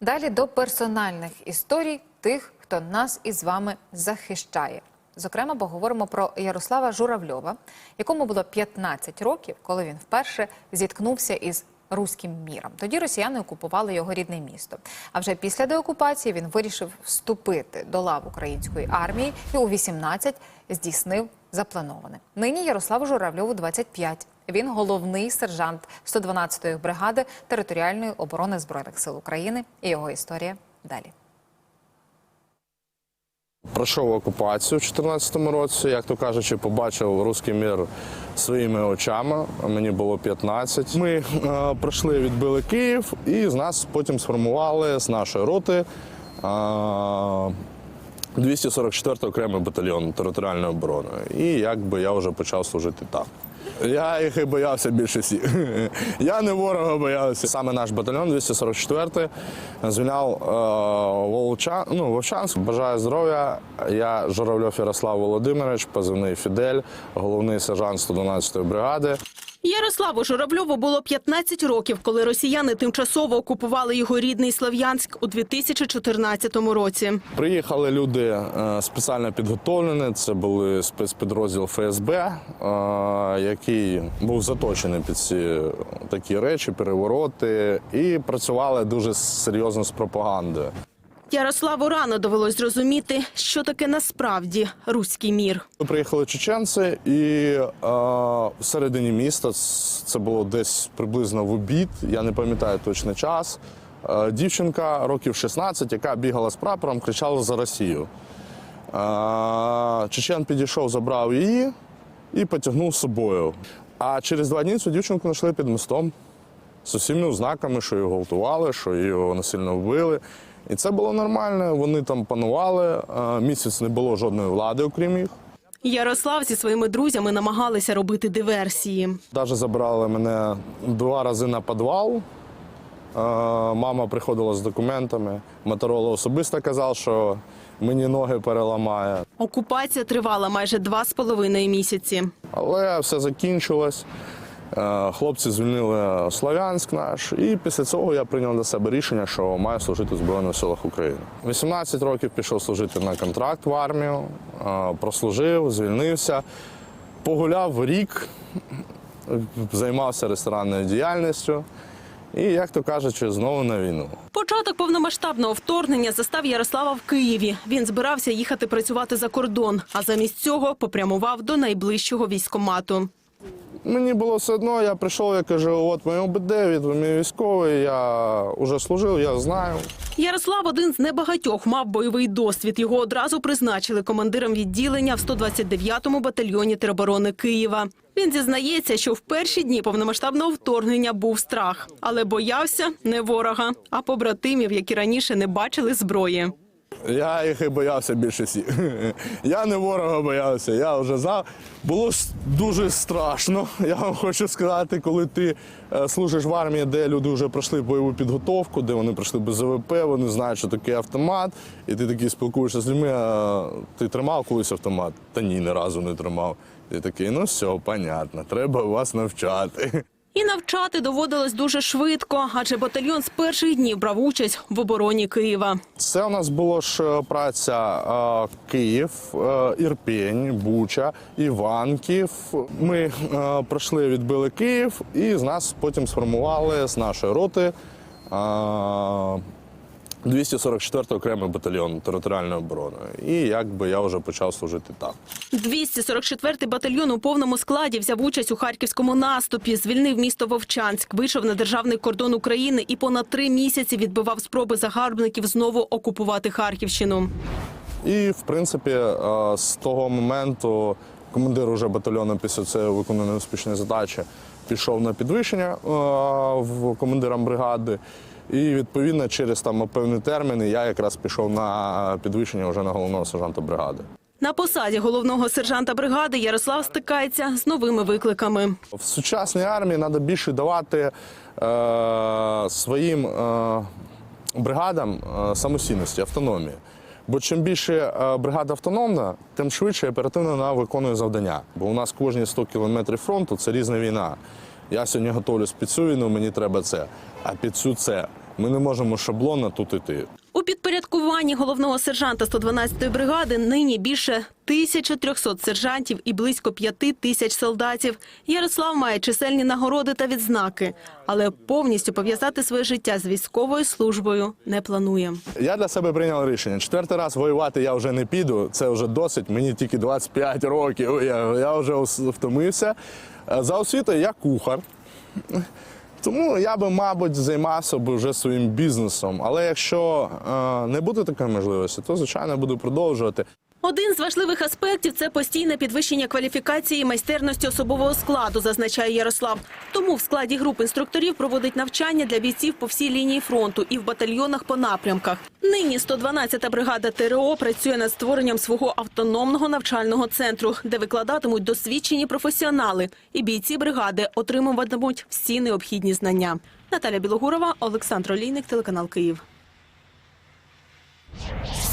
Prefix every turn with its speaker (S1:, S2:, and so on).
S1: Далі до персональних історій тих, хто нас із вами захищає. Зокрема, поговоримо про Ярослава Журавльова, якому було 15 років, коли він вперше зіткнувся із руським міром. Тоді росіяни окупували його рідне місто. А вже після деокупації він вирішив вступити до лав української армії і у 18 здійснив заплановане. Нині Ярославу Журавльову 25. Він головний сержант 112-ї бригади територіальної оборони збройних сил України. І його історія далі.
S2: Пройшов окупацію в 2014 році, як то кажучи, побачив руський мір своїми очами. Мені було 15. Ми е, пройшли, відбили Київ, і з нас потім сформували з нашої роти е, 244 окремий батальйон територіальної оборони. І якби я вже почав служити там. Я їх і боявся більше всіх. Я не ворога боявся. Саме наш батальйон 244 звільняв е, Волчан, ну, Вовчанськ. Бажаю здоров'я. Я Журавльов Ярослав Володимирович, позивний Фідель, головний сержант 112-ї бригади.
S3: Ярославу Журавльову було 15 років, коли росіяни тимчасово окупували його рідний Слов'янськ у 2014 році.
S2: Приїхали люди е, спеціально підготовлені. Це були спецпідрозділ ФСБ, е, який був заточений під ці такі речі, перевороти, і працювали дуже серйозно з пропагандою.
S3: Ярославу рано довелось зрозуміти, що таке насправді руський мір.
S2: Приїхали чеченці, і е, всередині міста це було десь приблизно в обід, я не пам'ятаю точний час. Е, дівчинка років 16, яка бігала з прапором, кричала за Росію. Е, чечен підійшов, забрав її і потягнув з собою. А через два дні цю дівчинку знайшли під мостом з усіма ознаками, що його гвалтували, що його насильно вбили. І це було нормально. Вони там панували. Е, Місяць не було жодної влади, окрім їх.
S3: Ярослав зі своїми друзями намагалися робити диверсії.
S2: Навіть забрали мене два рази на підвал. Е, Мама приходила з документами. Моторола особисто казав, що мені ноги переламає.
S3: Окупація тривала майже два з половиною місяці.
S2: Але все закінчилось. Е, Хлопці звільнили Слов'янськ наш, і після цього я прийняв для себе рішення, що маю служити в Збройних силах України. 18 років пішов служити на контракт в армію, е, прослужив, звільнився, погуляв рік, займався ресторанною діяльністю. І, як то кажучи, знову на війну.
S3: Початок повномасштабного вторгнення застав Ярослава в Києві. Він збирався їхати працювати за кордон, а замість цього попрямував до найближчого військкомату.
S2: Мені було все одно, я прийшов, я кажу, от моє ОБД, від мій військовий, я вже служив, я знаю.
S3: Ярослав один з небагатьох мав бойовий досвід. Його одразу призначили командиром відділення в 129-му батальйоні тероборони Києва. Він зізнається, що в перші дні повномасштабного вторгнення був страх, але боявся не ворога, а побратимів, які раніше не бачили зброї.
S2: Я їх і боявся більше всіх. Я не ворога боявся, я вже знав. Було дуже страшно, я вам хочу сказати, коли ти е, служиш в армії, де люди вже пройшли бойову підготовку, де вони пройшли без ЗВП, вони знають, що таке автомат, і ти такий спілкуєшся з людьми, а ти тримав колись автомат? Та ні, ні разу не тримав. Ти такий, ну все, понятно, треба вас навчати.
S3: І навчати доводилось дуже швидко, адже батальйон з перших днів брав участь в обороні Києва.
S2: Це у нас було ж е, праця е, Київ, е, Ірпень, Буча, Іванків. Ми е, пройшли, відбили Київ, і з нас потім сформували з нашої роти 244 окремий батальйон територіальної оборони. І якби я вже почав служити там.
S3: 244-й батальйон у повному складі взяв участь у харківському наступі, звільнив місто Вовчанськ, вийшов на державний кордон України і понад три місяці відбивав спроби загарбників знову окупувати Харківщину.
S2: І, в принципі, е, з того моменту командир уже батальйону після цієї виконаної успішної задачі пішов на підвищення е, в командирам бригади. І відповідно через там певні терміни я якраз пішов на підвищення вже на головного сержанта бригади.
S3: На посаді головного сержанта бригади Ярослав стикається з новими викликами.
S2: В сучасній армії треба більше давати е, своїм е, бригадам е, самостійності, автономії. Бо чим більше е, бригада автономна, тим швидше і оперативно вона виконує завдання. Бо у нас кожні 100 кілометрів фронту це різна війна. Я сьогодні готовлюсь під мені треба це, а під цю це. Ми не можемо шаблонно тут іти.
S3: У підпорядкуванні головного сержанта 112-ї бригади нині більше 1300 сержантів і близько 5 тисяч солдатів. Ярослав має чисельні нагороди та відзнаки, але повністю пов'язати своє життя з військовою службою не планує.
S2: Я для себе прийняв рішення. Четвертий раз воювати я вже не піду. Це вже досить. Мені тільки 25 років. Я, я вже втомився. Е, За освітою я кухар. Тому я би, мабуть, займався б вже своїм бізнесом. Але якщо е, не буде такої можливості, то звичайно буду продовжувати.
S3: Один з важливих аспектів це постійне підвищення кваліфікації і майстерності особового складу, зазначає Ярослав. Тому в складі груп інструкторів проводить навчання для бійців по всій лінії фронту і в батальйонах по напрямках. Нині 112-та бригада ТРО працює над створенням свого автономного навчального центру, де викладатимуть досвідчені професіонали, і бійці бригади отримуватимуть всі необхідні знання. Наталя Білогурова, Олександр Олійник, телеканал Київ.